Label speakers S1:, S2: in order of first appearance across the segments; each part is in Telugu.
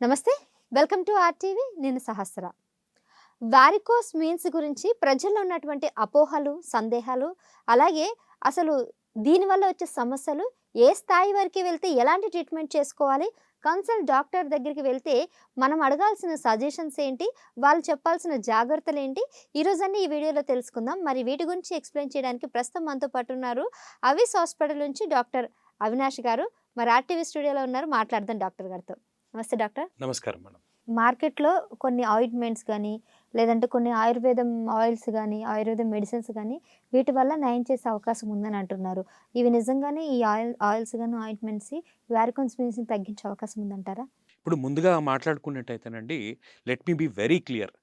S1: నమస్తే వెల్కమ్ టు ఆర్టీవీ నేను సహస్ర. వారికోస్ మీన్స్ గురించి ప్రజల్లో ఉన్నటువంటి అపోహలు సందేహాలు అలాగే అసలు దీనివల్ల వచ్చే సమస్యలు ఏ స్థాయి వరకు వెళ్తే ఎలాంటి ట్రీట్మెంట్ చేసుకోవాలి కన్సల్ట్ డాక్టర్ దగ్గరికి వెళ్తే మనం అడగాల్సిన సజెషన్స్ ఏంటి వాళ్ళు చెప్పాల్సిన జాగ్రత్తలు ఏంటి ఈరోజు అన్ని ఈ వీడియోలో తెలుసుకుందాం. మరి వీటి గురించి ఎక్స్ప్లెయిన్ చేయడానికి ప్రస్తుతం మనతో పాటు ఉన్నారు అవిస్ హాస్పిటల్ నుంచి డాక్టర్ అవినాష్ గారు. మరి ఆర్టీవీ స్టూడియోలో ఉన్నారు మాట్లాడదాం డాక్టర్ గారితో. నమస్తే డాక్టర్.
S2: నమస్కారం మేడం.
S1: మార్కెట్లో కొన్ని ఆయింట్మెంట్స్ కానీ లేదంటే కొన్ని ఆయుర్వేదం ఆయిల్స్ కానీ ఆయుర్వేదం మెడిసిన్స్ కానీ వీటి వల్ల నయం చేసే అవకాశం ఉందని అంటున్నారు. ఇవి నిజంగానే ఈ ఆయిల్ ఆయిల్స్ కానీ ఆయింట్మెంట్స్ వ్యారికోన్స్ తగ్గించే అవకాశం ఉందంటారా?
S2: ఇప్పుడు ముందుగా మాట్లాడుకున్నట్టయితేనండి let me be very clear.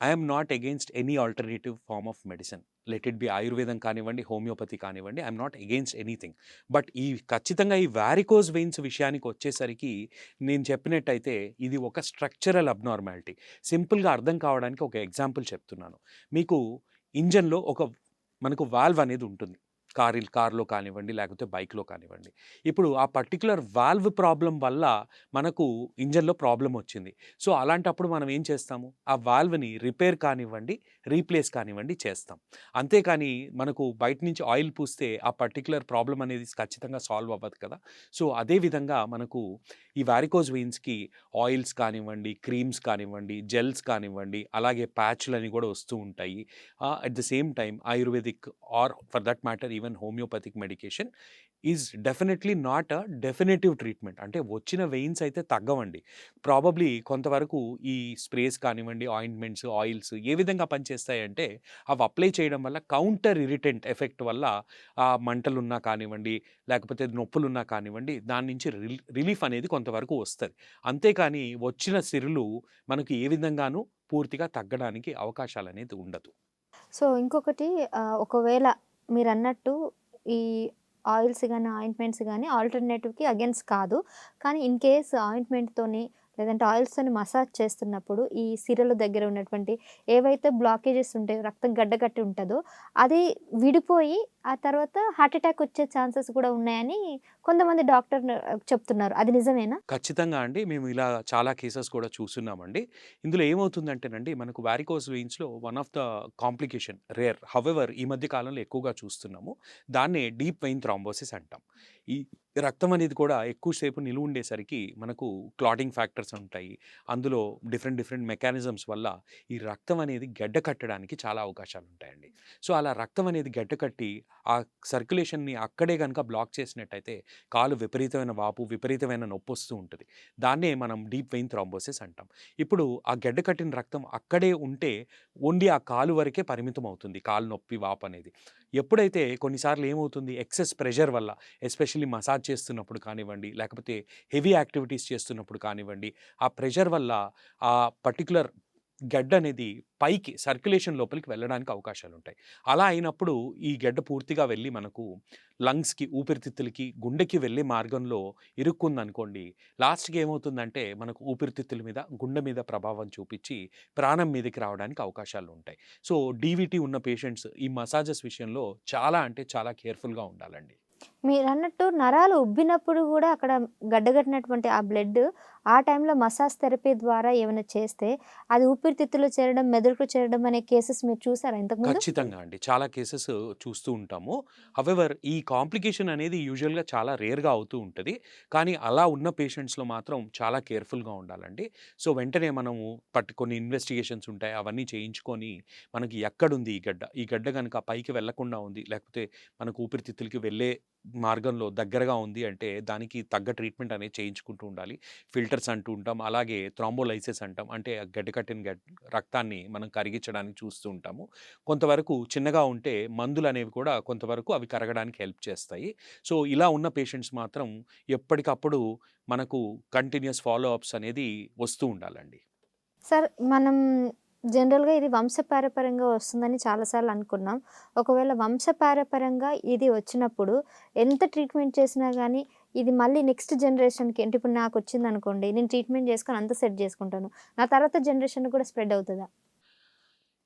S2: I'm not against any alternative form of medicine let it be ఆయుర్వేదం కానివ్వండి హోమియోపతి కానివ్వండి I'm not against anything but ఈ ఖచ్చితంగా ఈ వ్యారికోజ్ వెయిన్స్ విషయానికి వచ్చేసరికి నేను చెప్పినట్టయితే ఇది ఒక స్ట్రక్చరల్ అబ్నార్మాలిటీ సింపుల్గా అర్థం కావడానికి ఒక ఎగ్జాంపుల్ చెప్తున్నాను. మీకు ఇంజన్లో ఒక మనకు వాల్వ్ అనేది ఉంటుంది. కార్ కార్లో కానివ్వండి లేకపోతే బైక్లో కానివ్వండి. ఇప్పుడు ఆ పర్టికులర్ వాల్వ్ ప్రాబ్లం వల్ల మనకు ఇంజన్లో ప్రాబ్లం వచ్చింది. సో అలాంటప్పుడు మనం ఏం చేస్తాము? ఆ వాల్వ్ని రిపేర్ కానివ్వండి రీప్లేస్ కానివ్వండి చేస్తాం. అంతేకాని మనకు బయట నుంచి ఆయిల్ పూస్తే ఆ పర్టికులర్ ప్రాబ్లం అనేది ఖచ్చితంగా సాల్వ్ అవ్వదు కదా! సో అదే విధంగా మనకు ఈ వారికోజ్ వెయిన్స్కి ఆయిల్స్ కానివ్వండి క్రీమ్స్ కానివ్వండి జెల్స్ కానివ్వండి అలాగే ప్యాచ్లు అని కూడా వస్తూ ఉంటాయి. At the same time Ayurvedic or for that matter even homeopathic medication is definitely not a definitive treatment అంటే వచ్చిన వెయిన్స్ అయితే తగ్గవండి. ప్రాబబ్లీ కొంతవరకు ఈ స్ప్రేస్ కానివ్వండి ఆయింట్మెంట్స్ ఆయిల్స్ ఏ విధంగా పనిచేస్తాయంటే అవి అప్లై చేయడం వల్ల కౌంటర్ ఇరిటెంట్ ఎఫెక్ట్ వల్ల ఆ మంటలున్నా కానివ్వండి లేకపోతే నొప్పులున్నా కానివ్వండి దాని నుంచి రిల్ రిలీఫ్ అనేది కొంతవరకు వస్తుంది. అంతేకాని వచ్చిన సిరులు మనకు ఏ విధంగానూ పూర్తిగా తగ్గడానికి అవకాశాలు అనేది ఉండదు.
S1: సో ఇంకొకటి ఒకవేళ మీరు అన్నట్టు ఈ ఆయిల్స్ కానీ ఆయింట్మెంట్స్ కానీ ఆల్టర్నేటివ్కి అగెన్స్ట్ కాదు. కానీ ఇన్ కేస్ ఆయింట్మెంట్తోని లేదంటే ఆయిల్స్తోని మసాజ్ చేస్తున్నప్పుడు ఈ సిరల దగ్గర ఉన్నటువంటి ఏవైతే బ్లాకేజెస్ ఉంటాయో రక్తం గడ్డగట్టి ఉంటుందో అది విడిపోయి ఆ తర్వాత హార్ట్ అటాక్ వచ్చే ఛాన్సెస్ కూడా ఉన్నాయని కొంతమంది డాక్టర్ చెప్తున్నారు. అది నిజమేనా?
S2: ఖచ్చితంగా అండి. మేము ఇలా చాలా కేసెస్ కూడా చూస్తున్నామండి. ఇందులో ఏమవుతుందంటేనండి మనకు varicose వెయిన్స్లో one of the complication rare however ఈ మధ్య కాలంలో ఎక్కువగా చూస్తున్నాము. దాన్నే డీప్ వెయిన్ థ్రాంబోసిస్ అంటాం. ఈ రక్తం అనేది కూడా ఎక్కువసేపు నిలువ ఉండేసరికి మనకు క్లాటింగ్ ఫ్యాక్టర్స్ ఉంటాయి. అందులో డిఫరెంట్ డిఫరెంట్ మెకానిజమ్స్ వల్ల ఈ రక్తం అనేది గడ్డ కట్టడానికి చాలా అవకాశాలు ఉంటాయండి. సో అలా రక్తం అనేది గడ్డ కట్టి ఆ సర్క్యులేషన్ని అక్కడే కనుక బ్లాక్ చేసినట్టయితే కాలు విపరీతమైన వాపు విపరీతమైన నొప్పి వస్తూ ఉంటుంది. దాన్నే మనం డీప్ వెయిన్ థ్రాంబోసిస్ అంటాం. ఇప్పుడు ఆ గడ్డ కట్టిన రక్తం అక్కడే ఉంటే ఓన్లీ ఆ కాలు వరకే పరిమితం అవుతుంది కాలు నొప్పి వాపు అనేది. ఎప్పుడైతే కొన్నిసార్లు ఏమవుతుంది ఎక్సెస్ ప్రెషర్ వల్ల ఎస్పెషల్లీ మసాజ్ చేస్తున్నప్పుడు కానివ్వండి లేకపోతే హెవీ యాక్టివిటీస్ చేస్తున్నప్పుడు కానివ్వండి ఆ ప్రెషర్ వల్ల ఆ పర్టికులర్ గడ్డ అనేది పైకి సర్క్యులేషన్ లోపలికి వెళ్ళడానికి అవకాశాలు ఉంటాయి అలా అయినప్పుడు ఈ గడ్డ పూర్తిగా వెళ్ళి మనకు లంగ్స్కి ఊపిరితిత్తులకి గుండెకి వెళ్ళే మార్గంలో ఇరుక్కుందనుకోండి లాస్ట్కి ఏమవుతుందంటే మనకు ఊపిరితిత్తుల మీద గుండె మీద ప్రభావం చూపించి ప్రాణం మీదకి రావడానికి అవకాశాలు ఉంటాయి సో డీవీటీ ఉన్న పేషెంట్స్ ఈ మసాజెస్ విషయంలో చాలా అంటే చాలా కేర్ఫుల్గా ఉండాలండి.
S1: మీరు అన్నట్టు నరాలు ఉబ్బినప్పుడు కూడా అక్కడ గడ్డగట్టినటువంటి ఆ బ్లడ్ ఆ టైంలో మసాజ్ థెరపీ ద్వారా ఏమైనా చేస్తే అది ఊపిరితిత్తులు చేరడం మెదడుకు చేరడం అనే కేసెస్ మీరు చూసారా ఇంతకుముందు?
S2: ఖచ్చితంగా అండి. చాలా కేసెస్ చూస్తూ ఉంటాము. హవెవర్ ఈ కాంప్లికేషన్ అనేది యూజువల్గా చాలా రేర్గా అవుతూ ఉంటుంది. కానీ అలా ఉన్న పేషెంట్స్లో మాత్రం చాలా కేర్ఫుల్గా ఉండాలండి. సో వెంటనే మనము పట్టు కొన్ని ఇన్వెస్టిగేషన్స్ ఉంటాయి. అవన్నీ చేయించుకొని మనకి ఎక్కడుంది ఈ గడ్డ? ఈ గడ్డ కనుక పైకి వెళ్ళకుండా ఉంది లేకపోతే మనకు ఊపిరితిత్తులకి వెళ్ళే మార్గంలో దగ్గరగా ఉంది అంటే దానికి తగ్గ ట్రీట్మెంట్ అనేది చేయించుకుంటూ ఉండాలి. ఫిల్టర్స్ అంటూ ఉంటాం. అలాగే థ్రాంబోలైసిస్ అంటాం. అంటే ఆ గడ్డ గడ్ రక్తాన్ని మనం కరిగించడానికి చూస్తూ ఉంటాము. కొంతవరకు చిన్నగా ఉంటే మందులు అనేవి కూడా కొంతవరకు అవి కరగడానికి హెల్ప్ చేస్తాయి. సో ఇలా ఉన్న పేషెంట్స్ మాత్రం ఎప్పటికప్పుడు మనకు కంటిన్యూస్ ఫాలో అప్స్ అనేది వస్తూ ఉండాలండి.
S1: సార్ మనం జనరల్గా ఇది వంశపారపరంగా వస్తుందని చాలాసార్లు అనుకున్నాం. ఒకవేళ వంశపారపరంగా ఇది వచ్చినప్పుడు ఎంత ట్రీట్మెంట్ చేసినా కానీ ఇది మళ్ళీ నెక్స్ట్ జనరేషన్కి అంటే ఇప్పుడు నాకు వచ్చింది అనుకోండి నేను ట్రీట్మెంట్ చేసుకొని అంత సెట్ చేసుకుంటాను. నా తర్వాత జనరేషన్ కూడా స్ప్రెడ్ అవుతుందా?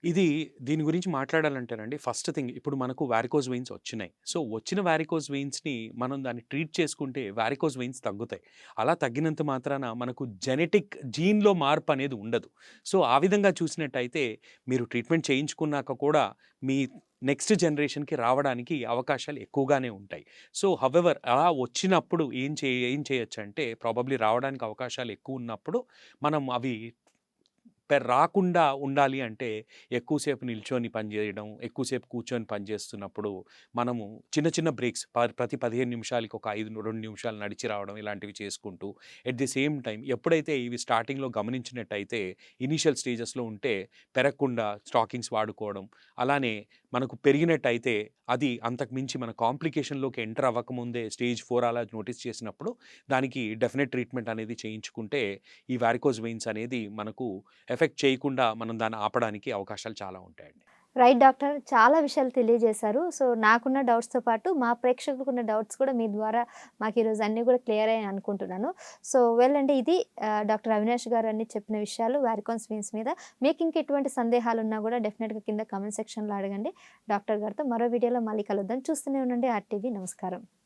S2: ఇది దీని గురించి మాట్లాడాలంటేనండి ఫస్ట్ థింగ్ ఇప్పుడు మనకు వారికోజ్ వెయిన్స్ వచ్చినాయి. సో వచ్చిన వారికోజ్ వెయిన్స్ని మనం దాన్ని ట్రీట్ చేసుకుంటే వారికోజ్ వెయిన్స్ తగ్గుతాయి. అలా తగ్గినంత మాత్రాన మనకు జెనెటిక్ జీన్లో మార్పు అనేది ఉండదు. సో ఆ విధంగా చూసినట్టయితే మీరు ట్రీట్మెంట్ చేయించుకున్నాక కూడా మీ నెక్స్ట్ జనరేషన్కి రావడానికి అవకాశాలు ఎక్కువగానే ఉంటాయి. సో హవెవర్ అలా వచ్చినప్పుడు ఏం చే ఏం చేయొచ్చు అంటే ప్రాబబ్లీ రావడానికి అవకాశాలు ఎక్కువ ఉన్నప్పుడు మనం అవి రాకుండా ఉండాలి అంటే ఎక్కువసేపు నిల్చొని పనిచేయడం ఎక్కువసేపు కూర్చొని పనిచేస్తున్నప్పుడు మనము చిన్న చిన్న బ్రేక్స్ ప్రతి పదిహేను నిమిషాలకి ఒక ఐదు రెండు నిమిషాలు నడిచి రావడం ఇలాంటివి చేసుకుంటూ ఎట్ ది సేమ్ టైం ఎప్పుడైతే ఇవి స్టార్టింగ్లో గమనించినట్టయితే ఇనీషియల్ స్టేజెస్లో ఉంటే పెరగకుండా స్టాకింగ్స్ వాడుకోవడం అలానే మనకు పెరిగినట్టయితే అది అంతకు మించి మన కాంప్లికేషన్లోకి ఎంటర్ అవ్వకముందే స్టేజ్ ఫోర్ అలా నోటీస్ చేసినప్పుడు దానికి డెఫినెట్ ట్రీట్మెంట్ అనేది చేయించుకుంటే ఈ వారికోజ్ వెయిన్స్ అనేది మనకు ఎఫెక్ట్ చేయకుండా మనం దాన్ని ఆపడానికి అవకాశాలు చాలా ఉంటాయండి.
S1: రైట్ డాక్టర్ చాలా విషయాలు తెలియజేశారు. సో నాకున్న డౌట్స్తో పాటు మా ప్రేక్షకులకు ఉన్న డౌట్స్ కూడా మీ ద్వారా మాకు ఈరోజు అన్నీ కూడా క్లియర్ అయ్యాయి అనుకుంటున్నాను. సో వెల్ అండి ఇది డాక్టర్ అవినాష్ గారు అన్ని చెప్పిన విషయాలు వారికాన్స్ వీన్స్ మీద. మీకు ఇంకా ఎటువంటి సందేహాలు ఉన్నా కూడా డెఫినెట్గా కింద కామెంట్ సెక్షన్లో అడగండి. డాక్టర్ గారితో మరో వీడియోలో మళ్ళీ కలుద్దాం. చూస్తూనే ఉండండి ఆర్టీవీ. నమస్కారం.